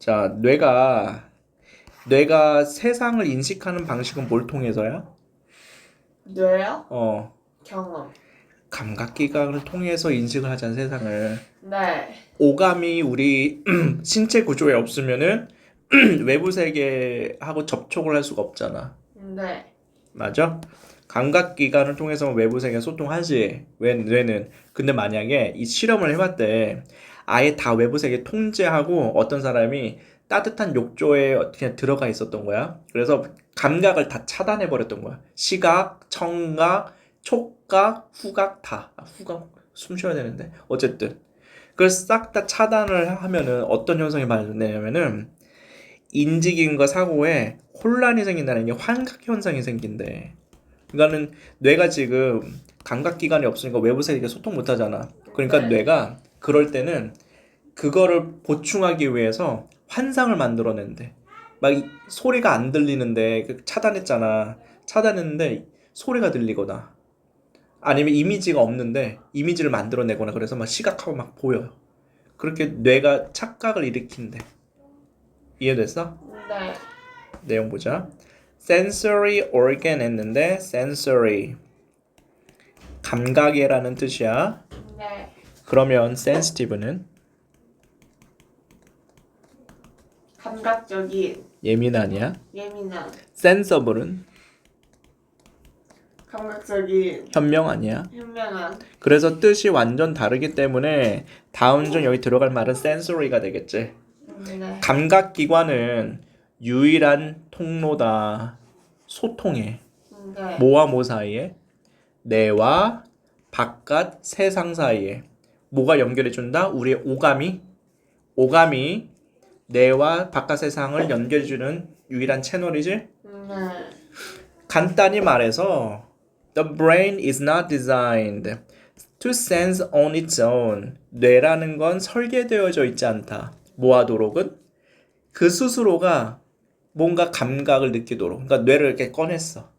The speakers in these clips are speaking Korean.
자, 뇌가 뇌가 세상을 인식하는 방식은 뭘 통해서야? 뇌요? 어, 경험. 감각기관을 통해서 인식을 하잖아, 세상을. 네. 오감이 우리 신체 구조에 없으면은 외부 세계하고 접촉을 할 수가 없잖아. 네. 맞아? 감각기관을 통해서 외부 세계 소통하지. 왜 뇌는? 근데 만약에 이 실험을 해봤대. 아예 다 외부 세계 통제하고 어떤 사람이 따뜻한 욕조에 그냥 들어가 있었던 거야. 그래서 감각을 다 차단해 버렸던 거야. 시각, 청각, 촉각, 후각 다. 아, 후각 숨 쉬어야 되는데. 어쨌든. 그걸 싹 다 차단을 하면은 어떤 현상이 발생되냐면은 인지기능과 사고에 혼란이 생긴다는 게 환각 현상이 생긴대. 그러니까는 뇌가 지금 감각 기관이 없으니까 외부 세계에 소통 못 하잖아. 그러니까 네. 뇌가 그럴 때는 그거를 보충하기 위해서 환상을 만들어낸대. 막 이- 소리가 안 들리는데 그 차단했잖아. 차단했는데 소리가 들리거나 아니면 이미지가 없는데 이미지를 만들어내거나 그래서 막 시각하고 막 보여요. 그렇게 뇌가 착각을 일으킨대. 이해됐어? 네. 내용 보자. sensory organ 했는데 sensory 감각이라는 뜻이야. 네. 그러면 sensitive는 감각적인, 예민하냐? 예민한, sensible은 감각적인, 현명하냐? 현명한. 그래서 뜻이 완전 다르기 때문에 다음 중 여기 들어갈 말은 sensory가 되겠지. 네. 감각 기관은 유일한 통로다. 소통해. 네. 뭐와 뭐 사이에? 내와 바깥 세상 사이에. 뭐가 연결해 준다? 우리의 오감이 오감이 내와 바깥 세상을 연결해 주는 유일한 채널이지. 네. 간단히 말해서 the brain is not designed to sense on its own. 뇌라는 건 설계되어져 있지 않다. 뭐하도록은 그 스스로가 뭔가 감각을 느끼도록. 그러니까 뇌를 이렇게 꺼냈어.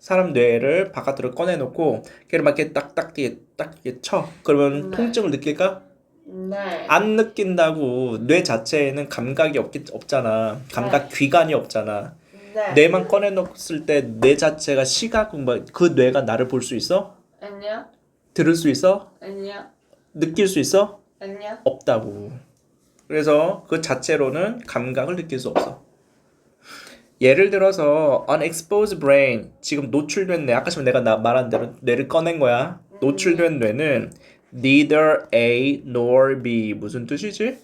사람 뇌를 바깥으로 꺼내놓고 걔를 막 이렇게 딱딱 이렇게 딱 이렇게 쳐. 그러면 네. 통증을 느낄까? 네. 안 느낀다고 뇌 자체에는 감각이 없기 없잖아. 감각 귀관이 없잖아. 네. 뇌만 꺼내놓았을 때 뇌 자체가 시각 뭐그 뇌가 나를 볼 수 있어? 아니요. 들을 수 있어? 아니요. 느낄 수 있어? 아니요. 없다고. 그래서 그 자체로는 감각을 느낄 수 없어. 예를 들어서 unexposed brain 지금 노출된 뇌 아까 전에 내가 나 말한 대로 뇌를 꺼낸 거야. 노출된 뇌는 neither A nor B 무슨 뜻이지?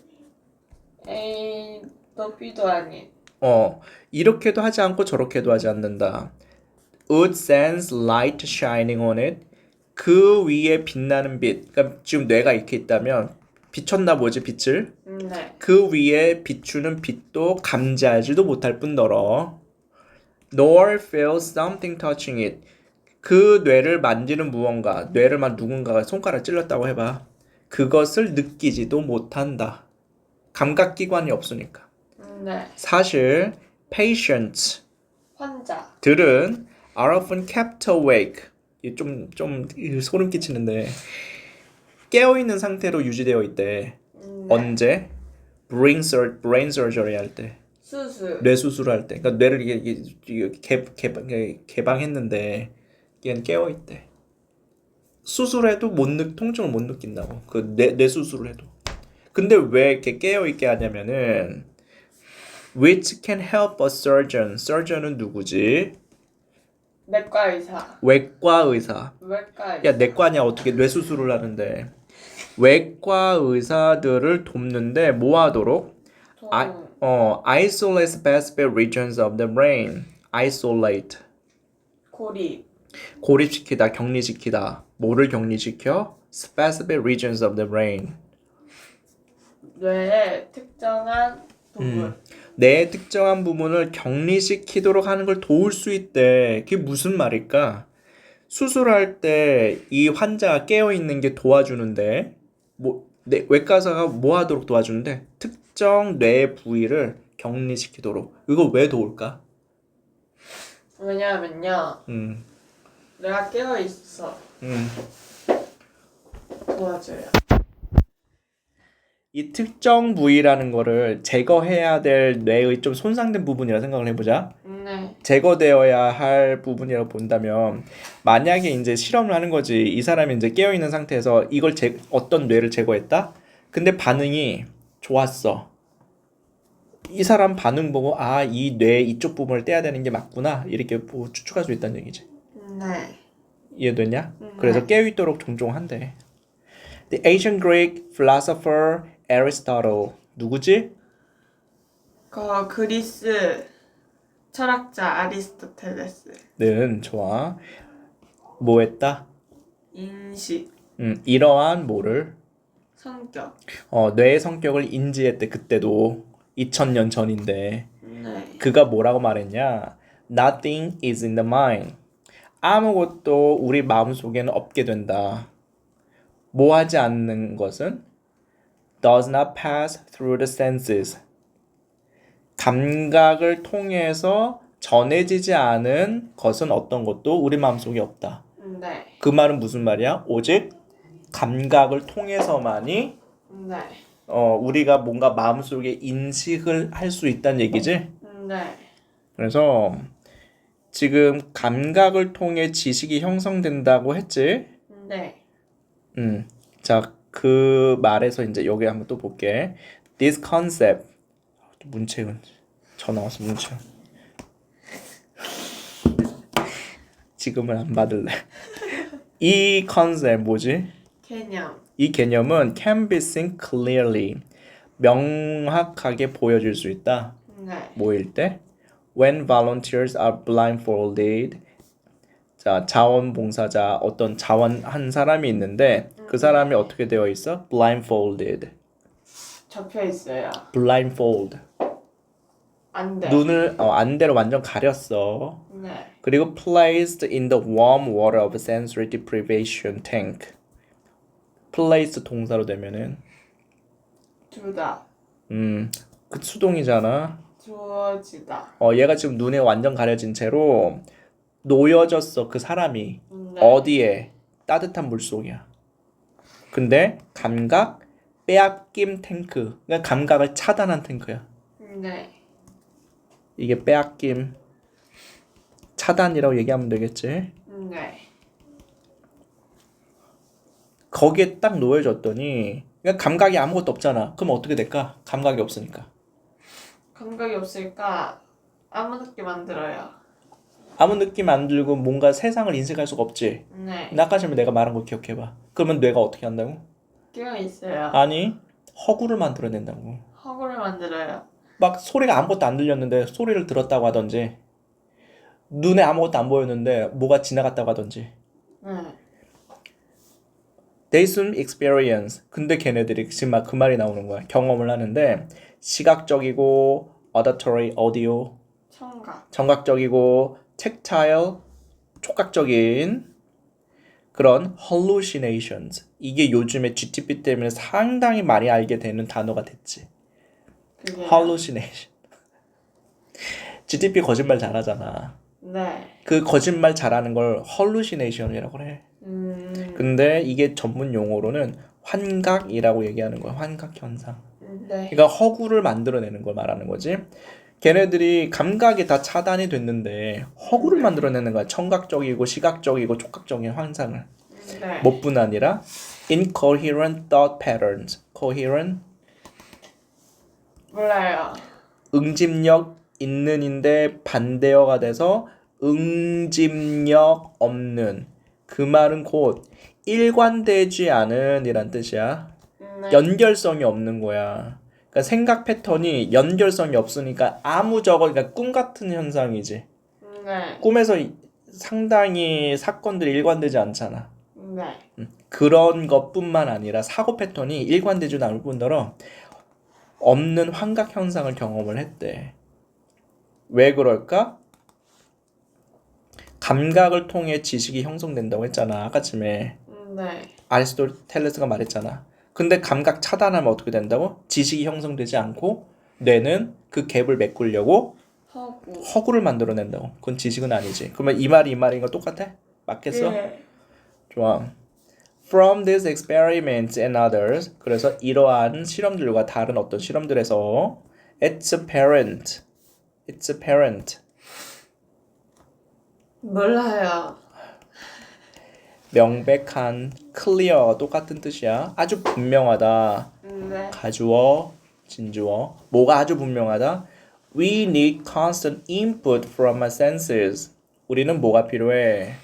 A 높이도 아닌. 어 이렇게도 하지 않고 저렇게도 하지 않는다. Would sense light shining on it. 그 위에 빛나는 빛. 그러니까 지금 뇌가 이렇게 있다면 비쳤나 보지 빛을. 네. 그 위에 비추는 빛도 감지하지도 못할 뿐더러 nor feel something touching it. 그 뇌를 만지는 무언가, 뇌를 만 누군가가 손가락 찔렀다고 해봐. 그것을 느끼지도 못한다. 감각기관이 없으니까. 네. 사실 patients 환자. 들은 are often kept awake. 좀좀 소름 끼치는데 깨어 있는 상태로 유지되어 있대. 네. 언제? brain, sur- brain surgery 할 때, 수술. 뇌 수술할 때, 그러니까 뇌를 이게, 이게, 개, 이게 개방했는데 얘는 깨어 있대. 수술해도 못 느, 통증을 못 느낀다고. 그 뇌 뇌 수술을 해도. 근데 왜 이렇게 깨어 있게 하냐면은 which can help a surgeon. surgeon은 누구지? 내과 의사. 외과 의사. 외과 의사. 야 내과냐 어떻게 뇌 수술을 하는데 외과 의사들을 돕는데 뭐 하도록? 동- I, 어, isolate specific regions of the brain. isolate. 고립. 고립시키다, 격리시키다. 뭐를 격리시켜? specific regions of the brain. 뇌의 특정한 부분. 음. 내 특정한 부분을 격리시키도록 하는 걸 도울 수 있대. 그게 무슨 말일까? 수술할 때 이 환자가 깨어 있는 게 도와주는데 뭐 내, 외과사가 뭐 하도록 도와주는데 특정 뇌 부위를 격리시키도록. 이거 왜 도울까? 왜냐하면요. 음. 내가 깨어 있어. 음. 도와줘요. 이 특정 부위라는 거를 제거해야 될 뇌의 좀 손상된 부분이라 생각을 해보자. 네. 제거되어야 할 부분이라고 본다면 만약에 이제 실험을 하는 거지 이 사람이 이제 깨어 있는 상태에서 이걸 제, 어떤 뇌를 제거했다. 근데 반응이 좋았어. 이 사람 반응 보고 아 이 뇌 이쪽 부분을 떼야 되는 게 맞구나 이렇게 보고 추측할 수 있다는 얘기지. 네. 이해됐냐? 음, 그래서 네. 깨어 있도록 종종 한대. The ancient Greek philosopher Aristotle 누구지? 그 그리스 철학자 아리스토텔레스 는 좋아. 뭐 했다? 인식 음, 이러한 뭐를 성격 어, 뇌의 성격을 인지했대 그때도 2000년 전인데 네. 그가 뭐라고 말했냐? Nothing is in the mind. 아무것도 우리 마음속에는 없게 된다. 뭐 하지 않는 것은 does not pass through the senses. 감각을 통해서 전해지지 않은 것은 어떤 것도 우리 마음속에 없다. 네. 그 말은 무슨 말이야? 오직 감각을 통해서만이 네. 어, 우리가 뭔가 마음속에 인식을 할 수 있다는 얘기지. 네. 그래서 지금 감각을 통해 지식이 형성된다고 했지. 네. 음. 자, 그 말에서 이제 여기 한번 또 볼게. This concept. 문채은. 전화 왔어, 문채은. 지금은 안 받을래. 이 컨셉 뭐지? 개념 이 개념은 can be seen clearly. 명확하게 보여줄 수 있다. 네. 뭐일 때? When volunteers are blindfolded. 자, 자원봉사자 어떤 자원 한 사람이 있는데 그 사람이 어떻게 되어 있어? blindfolded. 접혀 있어요. blindfold. 안돼. 눈을 어, 안대로 완전 가렸어. 네. 그리고 placed in the warm water of sensory deprivation tank. placed 동사로 되면은 두다. 음, 그 수동이잖아. 주어지다. 어, 얘가 지금 눈에 완전 가려진 채로 놓여졌어, 그 사람이. 네. 어디에? 따뜻한 물 속이야. 근데 감각 빼앗김 탱크. 그러니까 감각을 차단한 탱크야. 네. 이게 빼앗김 차단이라고 얘기하면 되겠지. 네. 거기에 딱 놓여졌더니 그러니까 감각이 아무것도 없잖아. 그럼 어떻게 될까? 감각이 없으니까. 감각이 없으니까 아무 느낌 만들어요. 아무 느낌 안 들고 뭔가 세상을 인식할 수가 없지. 네. 전에 내가 말한 거 기억해봐. 그러면 뇌가 어떻게 한다고? 끼어 있어요. 아니 허구를 만들어낸다고. 허구를 만들어요. 막 소리가 아무것도 안 들렸는데 소리를 들었다고 하던지 눈에 아무것도 안 보였는데 뭐가 지나갔다고 하던지 네. they soon experience 근데 걔네들이 지금 막 그 말이 나오는 거야 경험을 하는데 시각적이고 auditory audio 청각. 청각적이고 tactile 촉각적인 그런 hallucinations 이게 요즘에 GTP 때문에 상당히 많이 알게 되는 단어가 됐지 그게. hallucination GTP 거짓말 잘하잖아 네. 그 거짓말 잘하는 걸 hallucination이라고 그래. 음. 근데 이게 전문 용어로는 환각이라고 얘기하는 거야. 환각 현상. 네. 그러니까 허구를 만들어내는 걸 말하는 거지. 걔네들이 감각이 다 차단이 됐는데 허구를 만들어내는 거야. 청각적이고 시각적이고 촉각적인 환상을. 네. 뭐뿐 아니라 incoherent thought patterns. coherent 몰라요. 응집력 있는인데 반대어가 돼서 응집력 없는 그 말은 곧 일관되지 않은 이란 뜻이야. 네. 연결성이 없는 거야. 그러니까 생각 패턴이 연결성이 없으니까 아무 저거 그러니까 꿈 같은 현상이지. 네. 꿈에서 이- 상당히 사건들이 일관되지 않잖아. 네. 그런 것뿐만 아니라 사고 패턴이 일관되지 않을 뿐더러 없는 환각 현상을 경험을 했대. 왜 그럴까? 감각을 통해 지식이 형성된다고 했잖아. 아까쯤에 네. 아리스토텔레스가 말했잖아. 근데 감각 차단하면 어떻게 된다고? 지식이 형성되지 않고 뇌는 그 갭을 메꾸려고 허구. 허구를 만들어낸다고. 그건 지식은 아니지. 그러면 이 말이 이 말인 거 똑같아? 맞겠어? 예. 좋아. From these experiments and others. 그래서 이러한 실험들과 다른 어떤 실험들에서 it's apparent. It's apparent. 몰라요. 명백한, clear 똑같은 뜻이야. 아주 분명하다. 네. 가주어, 진주어. 뭐가 아주 분명하다? We need constant input from our senses. 우리는 뭐가 필요해?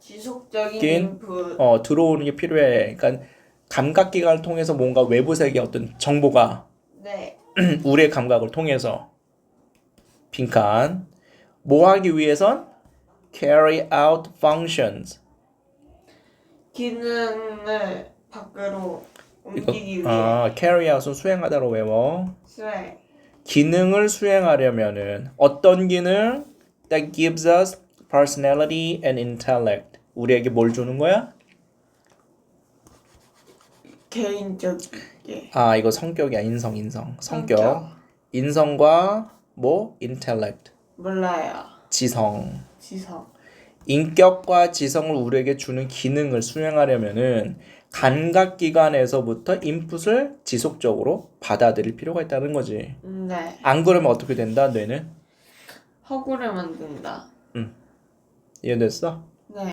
지속적인 긴- 인풋. 어, 들어오는 게 필요해. 그러니까 감각 기관을 통해서 뭔가 외부 세계 어떤 정보가 네. 우리의 감각을 통해서 빈칸 뭐 하기 위해선 carry out functions 기능을 밖으로 옮기기 위해 아 carry out은 수행하다로 외워 수행. 기능을 수행하려면은 어떤 기능 that gives us personality and intellect 우리에게 뭘 주는 거야? 개인적이게. 아 이거 성격이야 인성 인성 성격, 성격. 인성과 뭐 intellect 몰라요. 지성 지성. 인격과 지성을 우리에게 주는 기능을 수행하려면은 감각 기관에서부터 인풋을 지속적으로 받아들일 필요가 있다는 거지. 네. 안 그러면 어떻게 된다? 뇌는 허구를 만든다. 이해됐어?